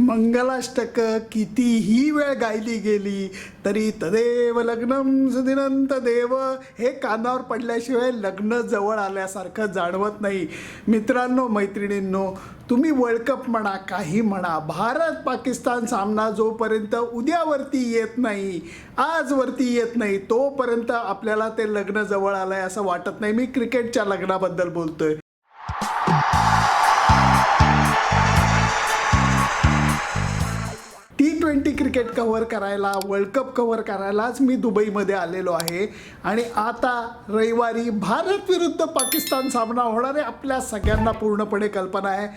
मंगलाष्टक कितीही वेळ गायली गेली तरी तदेव लग्नम सुदिनंत देव. हे कानावर पडल्याशिवाय लग्न जवळ आल्यासारखं जाणवत नाही. मित्रांनो मैत्रिणींनो तुम्ही वर्ल्ड कप म्हणा काही म्हणा भारत पाकिस्तान सामना जोपर्यंत उद्यावरती येत नाही आजवरती येत नाही तोपर्यंत आपल्याला ते लग्न जवळ आलंय असं वाटत नाही. मी क्रिकेटच्या लग्नाबद्दल बोलतोय. टी ट्वेंटी क्रिकेट कव्हर करायला वर्ल्ड कप कव्हर करायलाच मी दुबईमध्ये आलेलो आहे. आणि आता रविवारी भारत विरुद्ध पाकिस्तान सामना होणार आहे. आपल्या सगळ्यांना पूर्णपणे कल्पना आहे.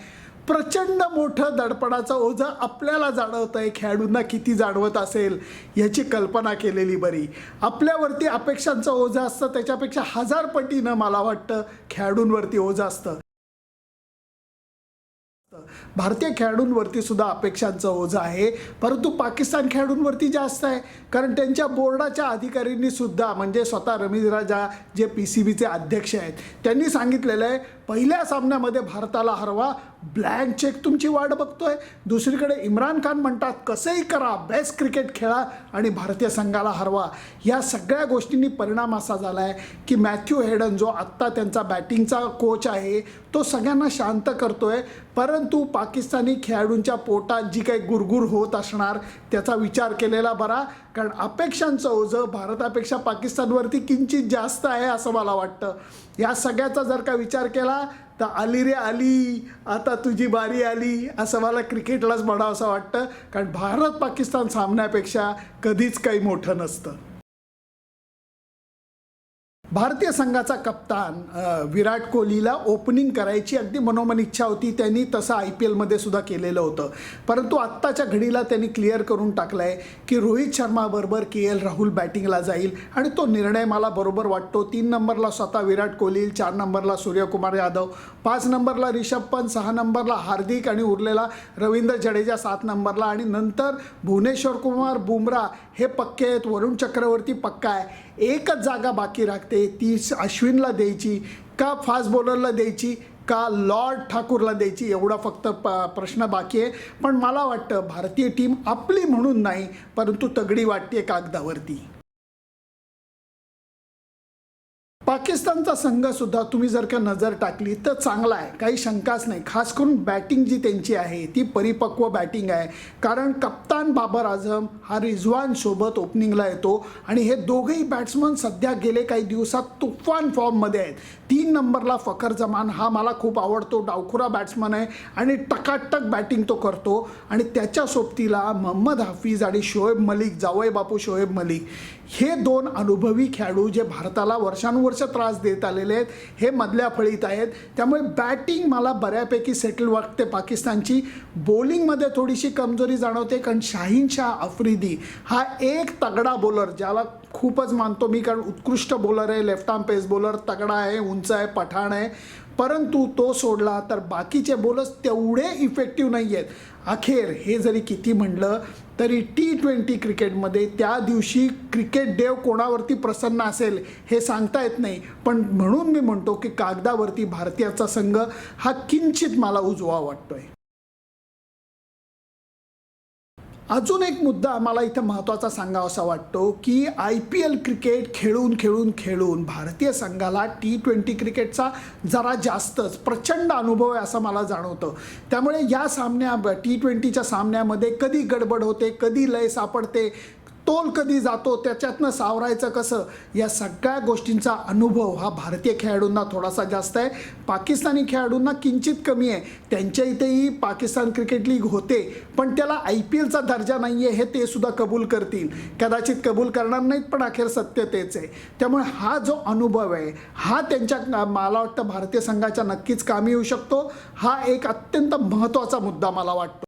प्रचंड मोठं दडपणाचं ओझं आपल्याला जाणवतं आहे खेळाडूंना किती जाणवत असेल याची कल्पना केलेली बरी. आपल्यावरती अपेक्षांचं ओझं असतं त्याच्यापेक्षा हजार पटीनं मला वाटतं खेळाडूंवरती ओझं असतं. भारतीय खेळाडूंवरती सुद्धा अपेक्षांचं ओझं आहे. परंतु पाकिस्तान खेळाडूंवरती जास्त आहे. कारण त्यांच्या बोर्डाच्या अधिकाऱ्यांनी सुद्धा म्हणजे स्वतः रमीज राजा जे पी सी बीचे अध्यक्ष आहेत त्यांनी सांगितलेलं आहे पहिल्या सामन्यामध्ये भारताला हरवा ब्लँक चेक तुमची वाट बघतोय. दुसरीकडे इम्रान खान म्हणतात कसंही करा बेस्ट क्रिकेट खेळा आणि भारतीय संघाला हरवा. या सगळ्या गोष्टींनी परिणाम असा झाला आहे की मॅथ्यू हेडन जो आत्ता त्यांचा बॅटिंगचा कोच आहे तो सगळ्यांना शांत करतोय. परंतु पाकिस्तानी खेळाडूंच्या पोटात जी काही गुरगुर होत असणार त्याचा विचार केलेला बरा. कारण अपेक्षांचं ओझं भारतापेक्षा पाकिस्तानवरती किंचित जास्त आहे असं मला वाटतं. या सगळ्याचा जर का विचार केला तर आली रे आली आता तुझी बारी आली असं मला क्रिकेटलाच म्हणावं असं वाटतं. कारण भारत पाकिस्तान सामन्यापेक्षा कधीच काही मोठं नसतं. भारतीय संघाचा कप्तान विराट कोहलीला ओपनिंग करायची अगदी मनोमन इच्छा होती. त्यांनी तसं आय पी एलमध्ये सुद्धा केलेलं होतं. परंतु आत्ताच्या घडीला त्यांनी क्लिअर करून टाकलं आहे की रोहित शर्माबरोबर के एल राहुल बॅटिंगला जाईल आणि तो निर्णय मला बरोबर वाटतो. तीन नंबरला स्वतः विराट कोहली चार नंबरला सूर्यकुमार यादव पाच नंबरला रिषभ पंत सहा नंबरला हार्दिक आणि उरलेला रवींद्र जडेजा सात नंबरला आणि नंतर भुवनेश्वर कुमार बुमरा हे पक्के आहेत वरुण चक्रवर्ती पक्का आहे. एकच जागा बाकी राखते ती अश्विनला द्यायची का फास्ट बॉलरला द्यायची का लॉर्ड ठाकूरला द्यायची एवढा फक्त प प्रश्न बाकी आहे. पण मला वाटतं भारतीय टीम आपली म्हणून नाही परंतु तगडी वाटते कागदावरती. पाकिस्तानचा संघसुद्धा तुम्ही जर का नजर टाकली तर चांगला आहे. काही शंकाच नाही. खास करून बॅटिंग जी त्यांची आहे ती परिपक्व बॅटिंग आहे. कारण कप्तान बाबर आझम हा रिझवान सोबत ओपनिंगला येतो आणि हे दोघेही बॅट्समन सध्या गेले काही दिवसात तुफान फॉर्ममध्ये आहेत. तीन नंबरला फखर जमान हा मला खूप आवडतो. डावखुरा बॅट्समन आहे आणि टकाटक बॅटिंग तो करतो. आणि त्याच्या सोबतीला मोहम्मद हाफिज आणि शोएब मलिक जावई बापू शोएब मलिक. हे दोन अनुभवी खेळाडू जे भारताला वर्षानुवर्ष त्रास देत आलेले आहेत हे मधल्या फळीत आहेत. त्यामुळे बॅटिंग मला बऱ्यापैकी सेटल वाटते पाकिस्तानची. बॉलिंगमध्ये थोडीशी कमजोरी जाणवते कारण शाहीन शाह आफ्रिदी हा एक तगडा बॉलर ज्याला खूपच मानतो मी कारण उत्कृष्ट बॉलर आहे लेफ्ट आर्म पेस बॉलर तगडा आहे उंच आहे पठाण आहे. परंतु तो सोडला तर बाकीचे बॉलर्स तेवढे इफेक्टिव्ह नाही आहेत अखेर हे जरी किती म्हणलं तरी टी ट्वेंटी क्रिकेटमध्ये त्या दिवशी क्रिकेट देव कोणावरती प्रसन्न असेल हे सांगता येत नाही. पण म्हणून मी म्हणतो की कागदावरती भारतीयाचा संघ हा किंचित मला उजवा वाटतोय. अजून एक मुद्दा मला इथं महत्त्वाचा सांगावासा वाटतो की आय पी एल क्रिकेट खेळून खेळून खेळून भारतीय संघाला टी ट्वेंटी क्रिकेटचा जरा जास्तच प्रचंड अनुभव आहे असं मला जाणवतं. त्यामुळे या सामन्या टी ट्वेंटीच्या सामन्यामध्ये कधी गडबड होते कधी लय सापडते तोल कधी जातो त्याच्यातनं सावरायचं कसं? या सगळ्या गोष्टींचा अनुभव हा भारतीय खेळाडूंना थोडासा जास्त आहे. पाकिस्तानी खेळाडूंना किंचित कमी आहे. त्यांच्या इथेही पाकिस्तान क्रिकेट लीग होते पण त्याला आय पी एलचा दर्जा नाही आहे हे ते सुद्धा कबूल करतील. कदाचित कबूल करणार नाहीत पण अखेर सत्य तेच आहे. त्यामुळे हा जो अनुभव आहे हा त्यांच्या मला वाटतं भारतीय संघाच्या नक्कीच कामी येऊ शकतो. हा एक अत्यंत महत्त्वाचा मुद्दा मला वाटतो.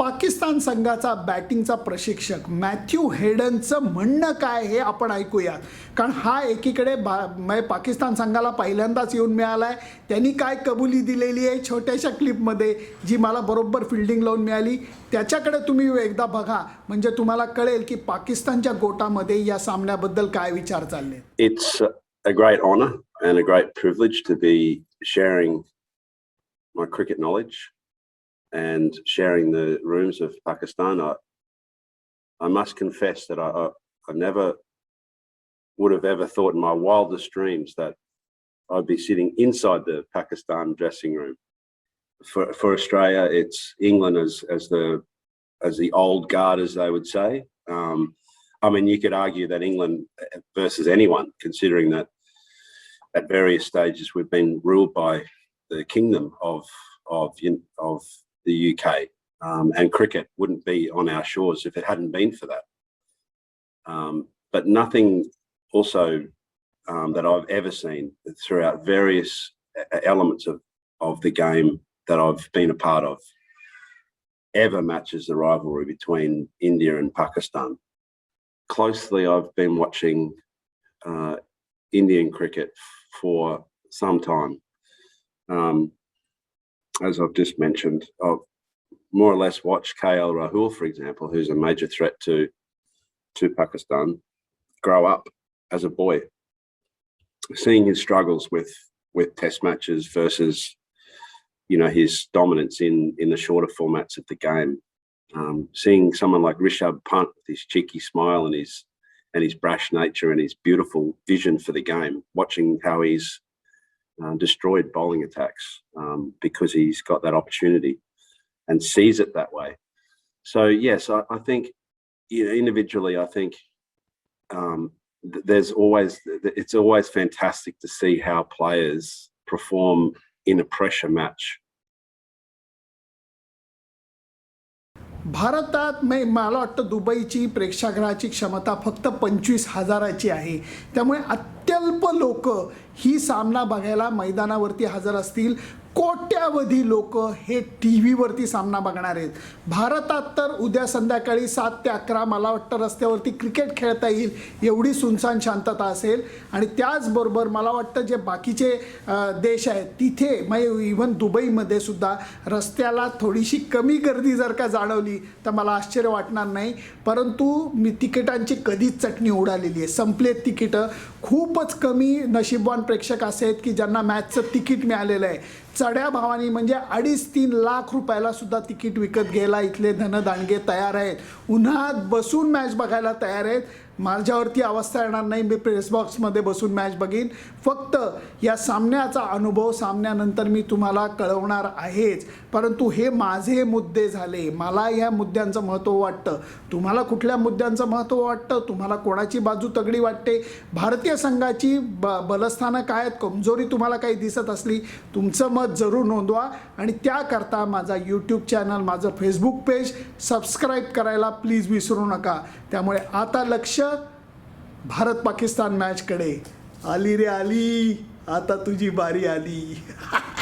पाकिस्तान संघाचा बॅटिंगचा प्रशिक्षक मॅथ्यू हेडनचं म्हणणं काय हे आपण ऐकूयात कारण हा एकीकडे बा म्हणजे पाकिस्तान संघाला पहिल्यांदाच येऊन मिळाला आहे त्यांनी काय कबुली दिलेली आहे छोट्याशा क्लिपमध्ये जी मला बरोबर फिल्डिंग लावून मिळाली. त्याच्याकडे तुम्ही एकदा बघा. म्हणजे तुम्हाला कळेल की पाकिस्तानच्या गोटामध्ये या सामन्याबद्दल काय विचार चालले it's a great honour and a great privilege to be sharing my cricket knowledge. And sharing the rooms of Pakistan, I, I must confess that I, I, I never would have ever thought in my wildest dreams that I'd be sitting inside the Pakistan dressing room. For for Australia, it's England as as the as the old guard, as they would say. Um, I mean, you could argue that England versus anyone, considering that at various stages we've been ruled by the kingdom of of of the UK, um, and cricket wouldn't be on our shores if it hadn't been for that. Um, but nothing also um, that I've ever seen throughout various elements of of the game that I've been a part of ever matches the rivalry between India and Pakistan. Closely, I've been watching uh, Indian cricket for some time. Um, as I've just mentioned, I've more or less watched KL Rahul, for example, who's a major threat to to Pakistan, grow up as a boy, seeing his struggles with with Test matches versus, you know, his dominance in in the shorter formats of the game. Um, seeing someone like Rishabh Pant with his cheeky smile and his and his brash nature and his beautiful vision for the game, watching how he's uh, destroyed bowling attacks um, because he's got that opportunity and sees it that way. So yes, I, I think you know, individually, I think um, th- there's always th- it's always fantastic to see how players perform in a pressure match भारतात मै मला वाटतं दुबईची प्रेक्षागृहाची क्षमता फक्त पंचवीस हजाराची आहे त्यामुळे अत्यल्प लोक ही सामना बघायला मैदानावरती हजर असतील. कोट्यावधी लोक हे टी व्हीवरती सामना बघणार आहेत. भारतात तर उद्या संध्याकाळी सात ते अकरा मला वाटतं रस्त्यावरती क्रिकेट खेळता येईल एवढी सुनसान शांतता असेल. आणि त्याचबरोबर मला वाटतं जे बाकीचे देश आहेत तिथे म्हणजे मग इव्हन दुबईमध्ये सुद्धा रस्त्याला थोडीशी कमी गर्दी जर का जाणवली तर मला आश्चर्य वाटणार नाही. परंतु मी तिकिटांची कधीच चटणी उडालेली आहे. संपलेत तिकीटं. खूपच कमी नशीबवान प्रेक्षक असे आहेत की ज्यांना मॅचचं तिकीट मिळालेलं आहे. चढ्या भावानी म्हणजे अडीच तीन लाख रुपयाला सुद्धा तिकीट विकत घ्यायला इथले धनदांडगे तयार आहेत. उन्हात बसून मॅच बघायला तयार आहेत. माझ्यावरती अवस्था येणार नाही. मी प्रेस बॉक्समध्ये बसून मॅच बघीन. फक्त या सामन्याचा अनुभव सामन्यानंतर मी तुम्हाला कळवणार आहेच. परंतु हे माझे मुद्दे झाले. मला या मुद्द्यांचं महत्त्व वाटतं. तुम्हाला कुठल्या मुद्द्यांचं महत्त्व वाटतं? तुम्हाला कोणाची बाजू तगडी वाटते? भारतीय संघाची ब बलस्थानं काय आहेत? कमजोरी तुम्हाला काही दिसत असली तुमचं मत जरूर नोंदवा. आणि त्याकरता माझा यूट्यूब चॅनल माझं फेसबुक पेज सबस्क्राईब करायला प्लीज विसरू नका. त्यामुळे आता लक्ष भारत पाकिस्तान मॅचकडे आली रे आली. आता तुझी बारी आली.